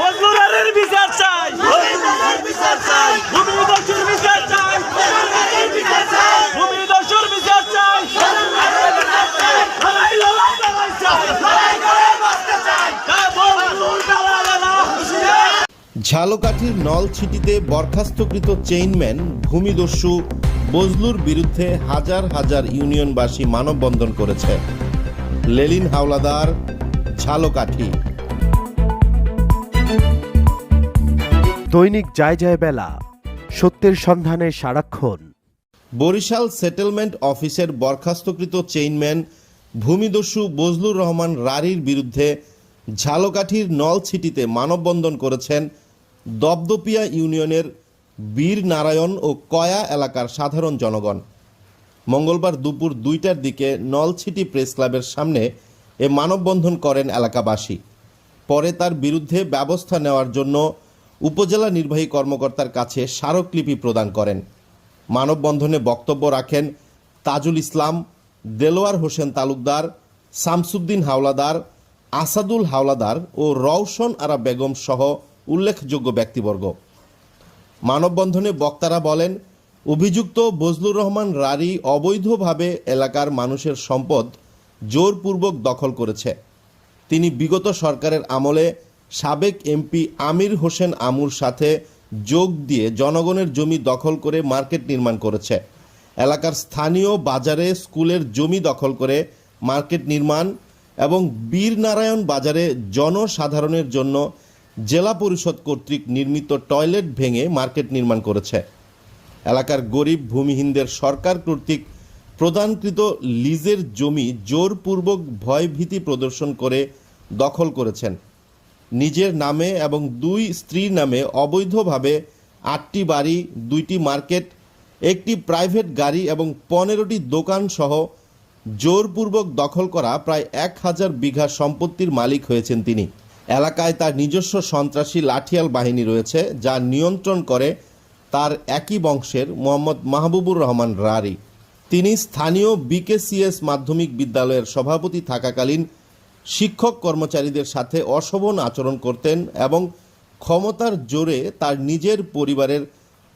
মজদুরের বিচার চাই। বিচার চাই। ভূমি দস্যুর বিচার চাই। ভূমি দস্যুর বিচার চাই। লড়াই লড়াই লড়াই চাই। লড়াই করে বাঁচতে চাই। মজদুর ঝালকাঠির নলছিটিতে বরখাস্তকৃত চেইনম্যান ভূমিদস্যু বজলুর বিরুদ্ধে হাজার হাজার ইউনিয়নবাসী মানববন্ধন করেছে। লেলিন হাওলাদার ঝালকাঠি। দৈনিক যায় যায় বেলা, সত্যের সন্ধানে সারাক্ষণ। বরিশাল সেটেলমেন্ট অফিসের বরখাস্তকৃত চেইনম্যান ভূমিদস্যু বজলুর রহমান রারির বিরুদ্ধে ঝালকাঠির নলছিটিতে মানববন্ধন করেছেন দপদপিয়া ইউনিয়নের বীর নারায়ণ ও কয়া এলাকার সাধারণ জনগণ। মঙ্গলবার দুপুর দুইটার দিকে নলছিটি প্রেস ক্লাবের সামনে এ মানববন্ধন করেন এলাকাবাসী। পরে তার বিরুদ্ধে ব্যবস্থা নেওয়ার জন্য উপজেলা নির্বাহী কর্মকর্তার কাছে স্মারকলিপি প্রদান করেন। মানববন্ধনে বক্তব্য রাখেন তাজুল ইসলাম, দেলোয়ার হোসেন তালুকদার, শামসুদ্দিন হাওলাদার, আসাদুল হাওলাদার ও রওশন আরা বেগম সহ উল্লেখযোগ্য ব্যক্তিবর্গ। মানববন্ধনে বক্তারা বলেন, অভিযুক্ত বজলুর রহমান রারি অবৈধভাবে এলাকার মানুষের সম্পদ জোরপূর্বক দখল করেছে। তিনি বিগত সরকারের আমলে সাবেক এমপি আমির হোসেন আমুর সাথে যোগ দিয়ে জনগণের জমি দখল করে মার্কেট নির্মাণ করেছে। এলাকার স্থানীয় বাজারে স্কুলের জমি দখল করে মার্কেট নির্মাণ এবং বীরনারায়ণ বাজারে জনসাধারণের জন্য জেলা পরিষদ কর্তৃক নির্মিত টয়লেট ভেঙে মার্কেট নির্মাণ করেছে। এলাকার গরিব ভূমিহীনদের সরকার কর্তৃক প্রদানকৃত লিজের জমি জোরপূর্বক ভয়ভীতি প্রদর্শন করে দখল করেছেন। নিজের নামে এবং দুই স্ত্রীর নামে অবৈধভাবে আটটি বাড়ি, দুইটি মার্কেট, একটি প্রাইভেট গাড়ি এবং পনেরোটি দোকান সহ জোরপূর্বক দখল করা প্রায় এক হাজার বিঘা সম্পত্তির মালিক হয়েছেন তিনি। এলাকায় তার নিজস্ব সন্ত্রাসী লাঠিয়াল বাহিনী রয়েছে, যা নিয়ন্ত্রণ করে তার একই বংশের মোহাম্মদ মাহবুবুর রহমান রারি। তিনি স্থানীয় বিকেসিএস মাধ্যমিক বিদ্যালয়ের সভাপতি থাকাকালীন শিক্ষক কর্মচারীদের সাথে অশোভন আচরণ করতেন এবং ক্ষমতার জোরে তার নিজের পরিবারের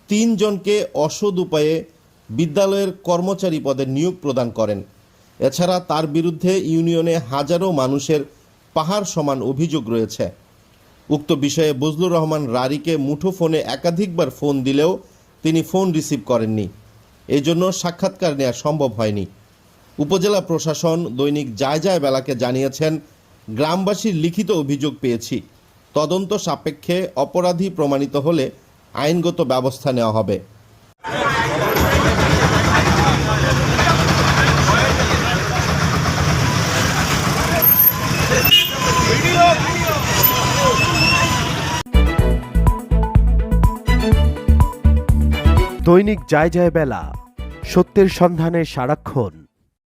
তিনজনকে অসদ উপায়ে বিদ্যালয়ের কর্মচারী পদে নিয়োগ প্রদান করেন। এছাড়া তার বিরুদ্ধে ইউনিয়নে হাজারো মানুষের পাহাড় সমান অভিযোগ রয়েছে। উক্ত বিষয়ে বজলুর রহমান রারিকে মুঠোফোনে একাধিকবার ফোন দিলেও তিনি ফোন রিসিভ করেননি। এজন্য সাক্ষাৎকার নেওয়া সম্ভব হয়নি। উপজেলা প্রশাসন দৈনিক যায় যায় বেলাকে জানিয়েছেন, গ্রামবাসীর লিখিত অভিযোগ পেয়েছি। তদন্ত সাপেক্ষে অপরাধী প্রমাণিত হলে আইনগত ব্যবস্থা নেওয়া হবে। দৈনিক যায় যায় বেলা, সত্যের সন্ধানে সারাক্ষণ।